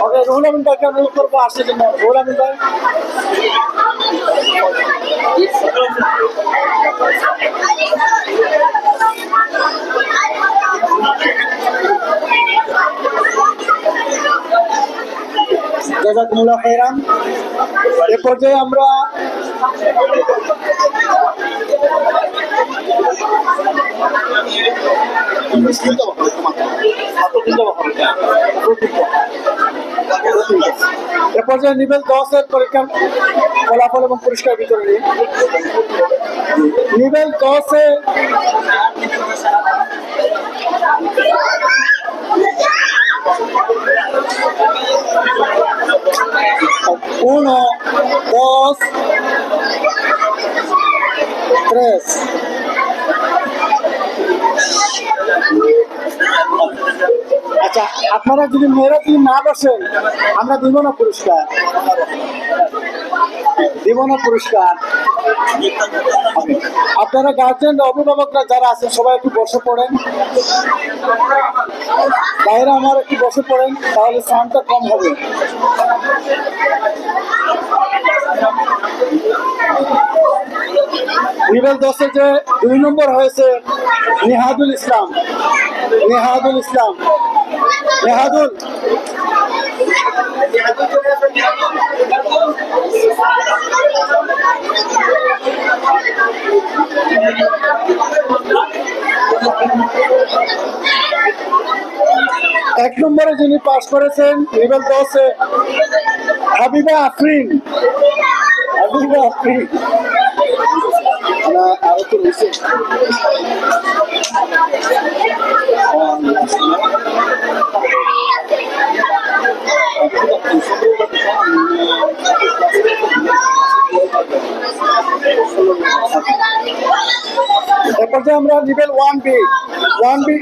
ওকে রুহুল আমিন ভাইকে অনুরোধ করব আসছে জন্য রুহুল আমিন ভাই জাজাকুমুল্লাহ খাইরান এ পর্যায়ে আমরা এ পর্যায়ে নিবেল দশের পরীক্ষার ফলাফল এবং পুরস্কার বিতরণী নিবেল দশে uno, dos, tres. আচ্ছা আপনারা যদি মেয়েরা যদি না বসেন আমরা দিব না পুরস্কার? দিব না পুরস্কার? আপনারা গার্জেন অভিভাবকরা যারা আছেন সবাই একটু বসে পড়েন। বাইরে আমার একটু বসে পড়েন তাহলে সাউন্ডটা কম হবে। নিবেল দশে যে দুই নম্বর হয়েছে নিহাদুল ইসলাম। নিহাদুল ইসলাম। নেহাদুল। এক নম্বরে যিনি পাশ করেছেন নিবেল দশে হাবিবা আফরিন। হাবিবা আফরিন। না আরও তো রয়েছে এরপর আমরা নিবেল ওয়ান বি ওয়ান বি